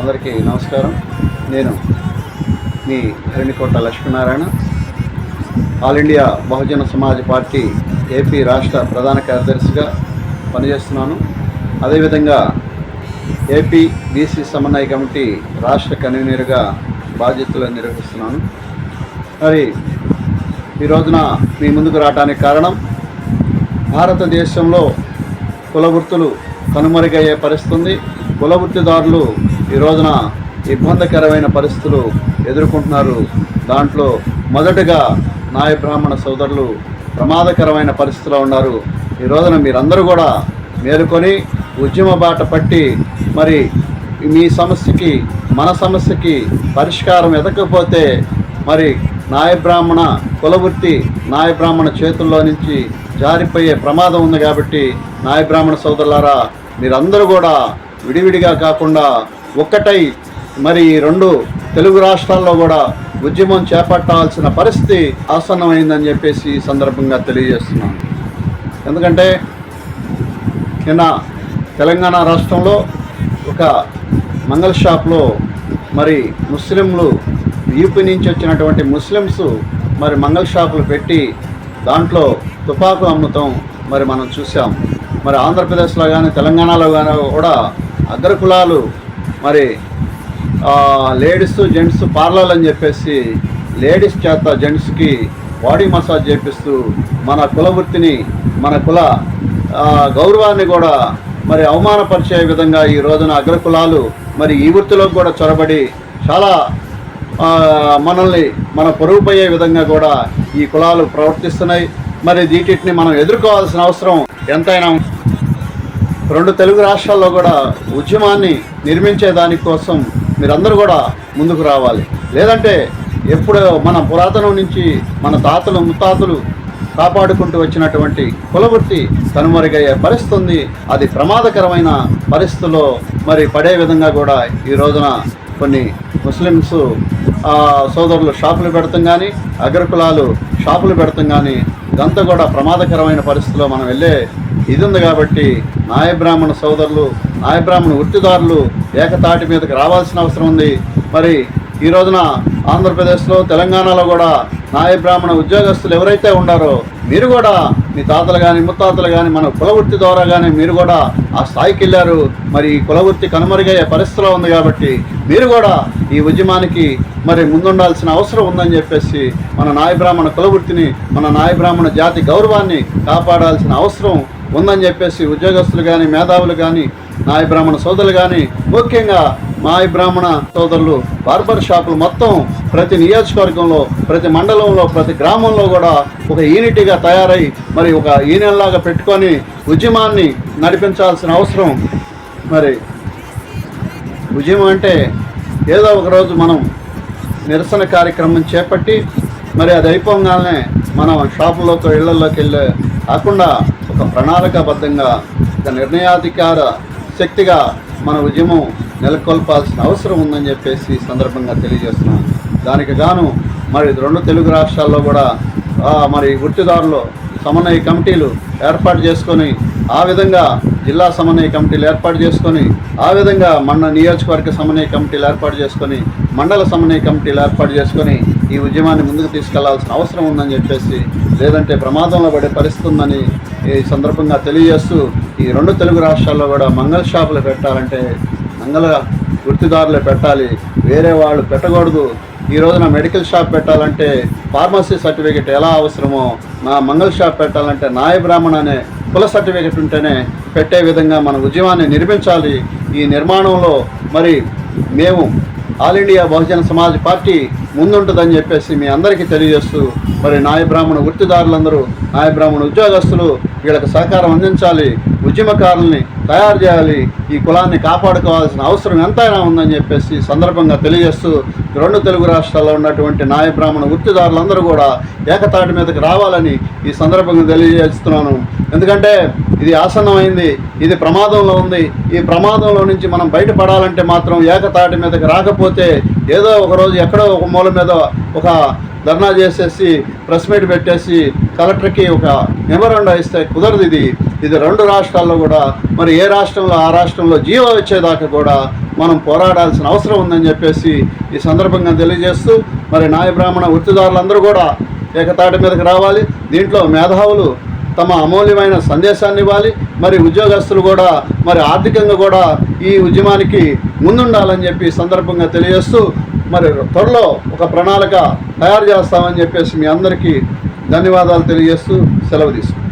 అందరికీ నమస్కారం. నేను మీ Harinikota Lakshminarayana. All India Bahujan Samaj party AP రాష్ట్ర ప్రధాన కార్యదర్శిగా పనిచేస్తున్నాను. అదేవిధంగా ఏపీ బీసీ సమన్వయ కమిటీ రాష్ట్ర కన్వీనర్గా బాధ్యతలు నిర్వహిస్తున్నాను. మరి ఈ రోజున మీ ముందుకు రావడానికి కారణం భారతదేశంలో కుల వృత్తులు కనుమరుగయ్యే పరిస్థితుంది. కులవృత్తిదారులు కుల వృత్తిదారులు ఈ రోజున ఇబ్బందికరమైన పరిస్థితులు ఎదుర్కొంటున్నారు. దాంట్లో మొదటగా నాయ బ్రాహ్మణ సోదరులు ప్రమాదకరమైన పరిస్థితిలో ఉన్నారు. ఈ రోజున మీరందరూ కూడా మేలుకొని ఉద్యమ బాట పట్టి మరి మీ సమస్యకి మన సమస్యకి పరిష్కారం ఎదకపోతే మరి నాయబ్రాహ్మణ కులవృత్తి నాయబ్రాహ్మణ చేతుల్లో నుంచి జారిపోయే ప్రమాదం ఉంది కాబట్టి నాయబ్రాహ్మణ సోదరులారా మీరందరూ కూడా విడివిడిగా కాకుండా ఒక్కటై మరి ఈ రెండు తెలుగు రాష్ట్రాల్లో కూడా ఉద్యమం చేపట్టాల్సిన పరిస్థితి ఆసన్నమైందని చెప్పేసి ఈ సందర్భంగా తెలియజేస్తున్నాను. ఎందుకంటే నిన్న తెలంగాణ రాష్ట్రంలో ఒక మంగళ షాప్లో మరి ముస్లింలు యూపీ నుంచి వచ్చినటువంటి ముస్లిమ్స్ మరి మంగళ షాపులు పెట్టి దాంట్లో తుపాకులు అమ్ముతాం మరి మనం చూసాం మరి ఆంధ్రప్రదేశ్లో కానీ తెలంగాణలో కానీ కూడా అగ్రకులాలు మరి లేడీస్ జెంట్స్ పార్లర్ అని చెప్పేసి లేడీస్ చేత జెంట్స్కి బాడీ మసాజ్ చేపిస్తూ మన కుల వృత్తిని మన కుల గౌరవాన్ని కూడా మరి అవమానపరిచే విధంగా ఈ రోజున అగ్రకులాలు మరి ఈ వృత్తిలో కూడా చొరబడి చాలా మనల్ని మన పొరుగుపోయే విధంగా కూడా ఈ కులాలు ప్రవర్తిస్తున్నాయి. మరి వీటిని మనం ఎదుర్కోవాల్సిన అవసరం ఎంతైనా రెండు తెలుగు రాష్ట్రాల్లో కూడా ఉద్యమాన్ని నిర్మించే దానికోసం మీరందరూ కూడా ముందుకు రావాలి. లేదంటే ఎప్పుడు మన పురాతనం నుంచి మన తాతలు ముత్తాతలు కాపాడుకుంటూ వచ్చినటువంటి కులవృత్తి కనుమరుగయ్యే పరిస్థితి ఉంది. అది ప్రమాదకరమైన పరిస్థితుల్లో మరి పడే విధంగా కూడా ఈ రోజున కొన్ని ముస్లిమ్స్ సోదరులు షాపులు పెడతాం కానీ అగ్రకులాలు షాపులు పెడతాం కానీ ఇదంతా కూడా ప్రమాదకరమైన పరిస్థితిలో మనం వెళ్ళే ఇది ఉంది కాబట్టి నాయబ్రాహ్మణ సోదరులు నాయబ్రాహ్మణ వృత్తిదారులు ఏకతాటి మీదకి రావాల్సిన అవసరం ఉంది. మరి ఈ రోజున ఆంధ్రప్రదేశ్లో తెలంగాణలో కూడా నాయబ్రాహ్మణ ఉద్యోగస్తులు ఎవరైతే ఉన్నారో మీరు కూడా మీ తాతలు కానీ ముత్తాతలు కానీ మన కులవృత్తి ద్వారా కానీ మీరు కూడా ఆ స్థాయికి వెళ్ళారు. మరి ఈ కులవృత్తి కనుమరుగయ్యే పరిస్థితిలో ఉంది కాబట్టి మీరు కూడా ఈ ఉద్యమానికి మరి ముందుండాల్సిన అవసరం ఉందని చెప్పేసి మన నాయబ్రాహ్మణ కులవృత్తిని మన నాయబ్రాహ్మణ జాతి గౌరవాన్ని కాపాడాల్సిన అవసరం ఉందని చెప్పేసి ఉద్యోగస్తులు కానీ మేధావులు కానీ నాయ బ్రాహ్మణ సోదరులు కానీ ముఖ్యంగా మాయ బ్రాహ్మణ సోదరులు బార్బర్ షాపులు మొత్తం ప్రతి నియోజకవర్గంలో ప్రతి మండలంలో ప్రతి గ్రామంలో కూడా ఒక యూనిటీగా తయారై మరి ఒక యూనియన్లాగా పెట్టుకొని ఉద్యమాన్ని నడిపించాల్సిన అవసరం. మరి ఉద్యమం అంటే ఏదో ఒక రోజు మనం నిరసన కార్యక్రమం చేపట్టి మరి అది అయిపోగానే మనం షాపులోకి ఇళ్ళలోకి వెళ్ళే కాకుండా ఒక ప్రణాళికాబద్ధంగా ఒక నిర్ణయాధికార శక్తిగా మన ఉద్యమం నెలకొల్పాల్సిన అవసరం ఉందని చెప్పేసి ఈ సందర్భంగా తెలియజేస్తున్నాం. దానికి గాను మరి రెండు తెలుగు రాష్ట్రాల్లో కూడా మరి వృత్తిదారులు సమన్వయ కమిటీలు ఏర్పాటు చేసుకొని ఆ విధంగా జిల్లా సమన్వయ కమిటీలు ఏర్పాటు చేసుకొని ఆ విధంగా మండల నియోజకవర్గ సమన్వయ కమిటీలు ఏర్పాటు చేసుకొని మండల సమన్వయ కమిటీలు ఏర్పాటు చేసుకొని ఈ ఉద్యమాన్ని ముందుకు తీసుకెళ్ళాల్సిన అవసరం ఉందని చెప్పేసి లేదంటే ప్రమాదంలో పడే పరిస్థితి ఉందని ఈ సందర్భంగా తెలియజేస్తూ ఈ రెండు తెలుగు రాష్ట్రాల్లో కూడా మంగళ షాపులు పెట్టాలంటే మంగళ వృత్తిదారులే పెట్టాలి. వేరే వాళ్ళు పెట్టకూడదు. ఈ రోజున మెడికల్ షాప్ పెట్టాలంటే ఫార్మసీ సర్టిఫికేట్ ఎలా అవసరమో నా మంగళ షాప్ పెట్టాలంటే నాయ బ్రాహ్మణ అనే కుల సర్టిఫికేట్ ఉంటేనే పెట్టే విధంగా మన ఉద్యమాన్ని నిర్మించాలి. ఈ నిర్మాణంలో మరి మేము all India Bahujan Samaj party ముందుంటుందని చెప్పేసి మీ అందరికీ తెలియజేస్తూ మరి నాయబ్రాహ్మణ వృత్తిదారులందరూ నాయబ్రాహ్మణ ఉద్యోగస్తులు వీళ్ళకి సహకారం అందించాలి ఉద్యమకారుల్ని తయారు చేయాలి ఈ కులాన్ని కాపాడుకోవాల్సిన అవసరం ఎంతైనా ఉందని చెప్పేసి సందర్భంగా తెలియజేస్తూ రెండు తెలుగు రాష్ట్రాల్లో ఉన్నటువంటి నాయ బ్రాహ్మణ వృత్తిదారులందరూ కూడా ఏకతాటి మీదకి రావాలని ఈ సందర్భంగా తెలియజేస్తున్నాను. ఎందుకంటే ఇది ఆసన్నమైంది ఇది ప్రమాదంలో ఉంది. ఈ ప్రమాదంలో నుంచి మనం బయటపడాలంటే మాత్రం ఏకతాటి మీదకి రాకపోతే ఏదో ఒకరోజు ఎక్కడో ఒక మూల మీద ఒక ధర్నా చేసేసి ప్రెస్ మీట్ పెట్టేసి కలెక్టర్కి ఒక మెమరాండా ఇస్తే కుదరదు ఇది. ఇది రెండు రాష్ట్రాల్లో కూడా మరి ఏ రాష్ట్రంలో ఆ రాష్ట్రంలో జీవో వచ్చేదాకా కూడా మనం పోరాడాల్సిన అవసరం ఉందని చెప్పేసి ఈ సందర్భంగా తెలియజేస్తూ మరి నాయ బ్రాహ్మణ వృత్తిదారులందరూ కూడా ఏకతాటి మీదకి రావాలి. దీంట్లో మేధావులు తమ అమూల్యమైన సందేశాన్ని ఇవ్వాలి. మరి ఉద్యోగస్తులు కూడా మరి ఆర్థికంగా కూడా ఈ ఉద్యమానికి ముందుండాలని చెప్పి సందర్భంగా తెలియజేస్తూ మరి త్వరలో ఒక ప్రణాళిక తయారు చేస్తామని చెప్పేసి మీ అందరికీ ధన్యవాదాలు తెలియజేస్తూ సెలవు తీసుకుంటాం